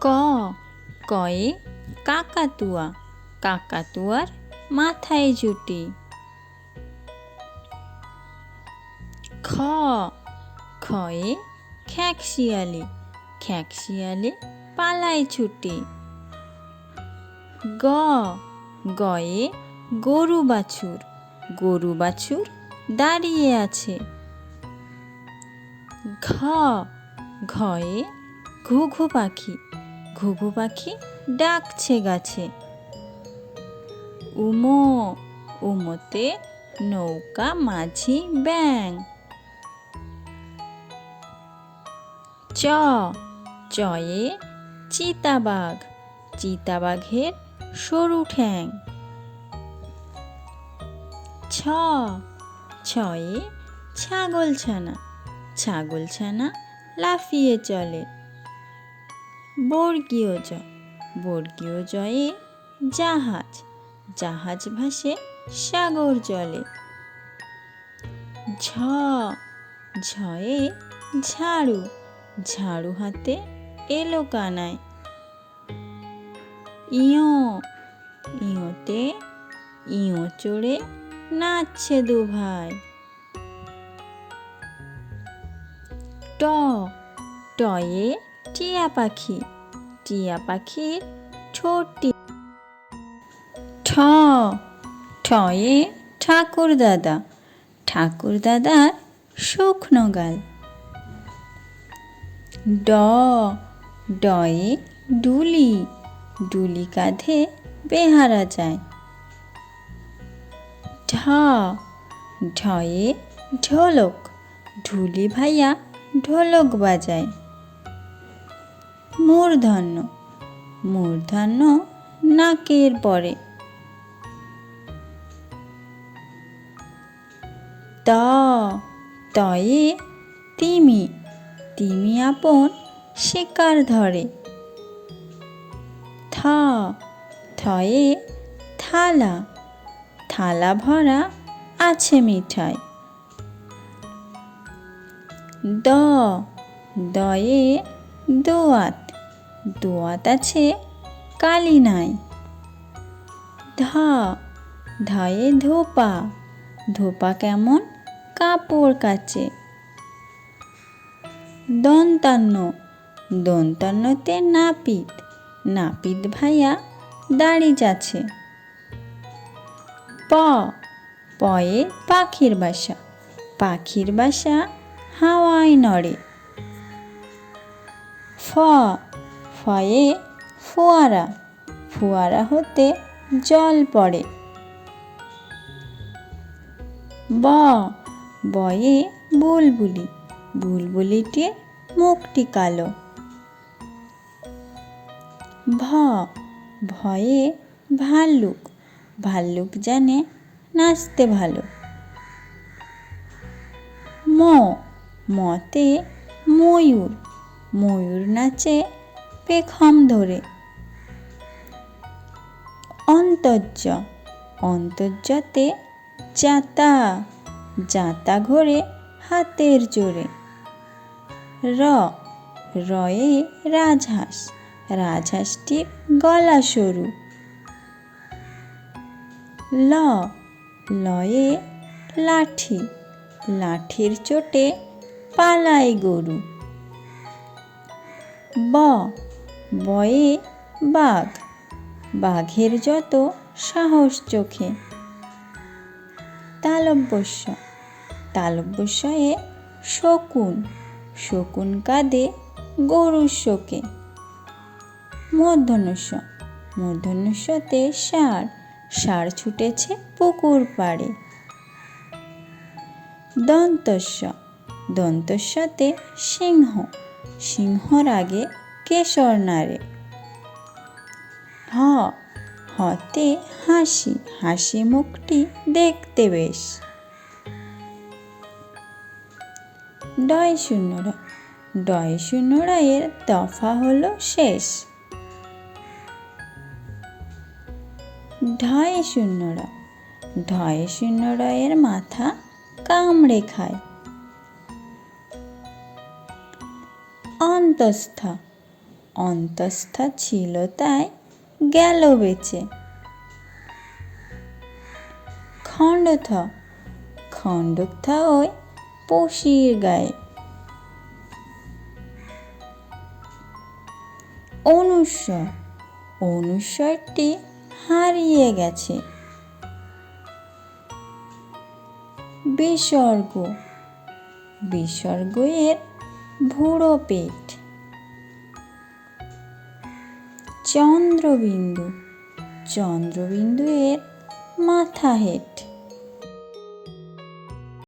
ক কয়ে কাকাতুয়া। কাকাতুয়ার মাথায় জুটি। খ খয়ে খ্যাকশিয়ালি। খ্যাকশিয়ালি পালায় ছুটি। গ, গয়ে গরু বাছুর। গরু বাছুর দাঁড়িয়ে আছে। ঘ, ঘয়ে ঘুঘু পাখি। ঘুঘু পাখি ডাকছে গাছে। উমো, উমোতে নৌকা মাঝি ব্যাং চ, চয়ে চিতাবাঘ, চিতাবাঘের সরু ঠ্যাং। ছ, ছয়ে ছাগলছানা ছাগলছানা লাফিয়ে চলে। বর্গীয় জ বর্গীয় জয়ে জাহাজ। জাহাজ ভাসে সাগর জলে। ঝ। ঝয়ে ঝাড়ু। ঝাড়ু হাতে এলো কানায়। ইয়। ইয়োতে ইয়ো চড়ে নাচছে দু ভাই ট। টয়ে টিয়া পাখি। টিয়া পাখির ছোটটি। ঠ, ঠয়ে ঠাকুর দাদা। ঠাকুর দাদার শুকনো গাল। ড, ডয়ে ডুলি। ডুলি কাঁধে বেহারা যায়। ঢ, ঢয়ে ঢোলক। ঢুলি ভাইয়া ঢোলক বাজায়। মূর্ধন্য। মূর্ধন্য নাকের পরে। ত, তয়ে তিমি। তিমি আপন শিকার ধরে। থ, থয়ে থালা। থালা ভরা আছে মিঠাই। দ, দয়ে দোয়াত। দোয়াত আছে, কালি নাই। ধা, ধয়ে ধোপা। ধোপা কেমন? কাপড় কাচে। দন্তান্ন, দন্তান্নতে নাপিত। নাপিত ভাইয়া দাড়ি যাচ্ছে। প, পয়ে পাখির বাসা। পাখির বাসা হাওয়ায় নড়ে। ফ ফয়ে ফোয়ারা ফোয়ারা হতে জল পড়ে। ব, বয়ে বুলবুলি, বুলবুলিটির মুখটি কালো। ভ, ভয়ে ভাল্লুক ভাল্লুক জানে নাচতে ভালো। ম, মতে ময়ূর ময়ূর নাচে পেখম ধরে। অন্তর্য, অন্তর্যতে জাতা জাতা ঘোরে হাতের জোরে। র, রয়ে রাজহাঁস রাজহাঁসটির গলা সরু। ল, লয়ে লাঠি, লাঠির চোটে পালায় গরু। ব বয়ে বাঘ। বাঘের যত সাহস চোখে। তালব্যস্য। তালব্যস্যয়ে শকুন। শকুন কাঁদে গরুর শোকে। মূর্ধন্যস্য মূর্ধন্যস্যতে ষাঁড়। সার ছুটেছে পুকুর পাড়ে। দন্তস্য। দন্তস্যতে সিংহ। সিংহর আগে কেশর নাড়ে হ, হতে হাসি হাসি মুখটি দেখতে বেশ। ডয় শূন্যরা ডয় শূন্য রায়ের দফা হলো শেষ। ঢয় শূন্যরা ঢয় শূন্য রয়ের মাথা কামড়ে খায়। অন্তস্থ অন্তস্থা ছিল তাই গেল বেঁচে। খণ্ডথ খণ্ডকথা ওই পশির গায়ে। অনুস্বর, অনুস্বরটি হারিয়ে গেছে। বিসর্গ বিসর্গ এর ভুড়ো পেট। চন্দ্রবিন্দু। চন্দ্রবিন্দু এর মাথা হেট।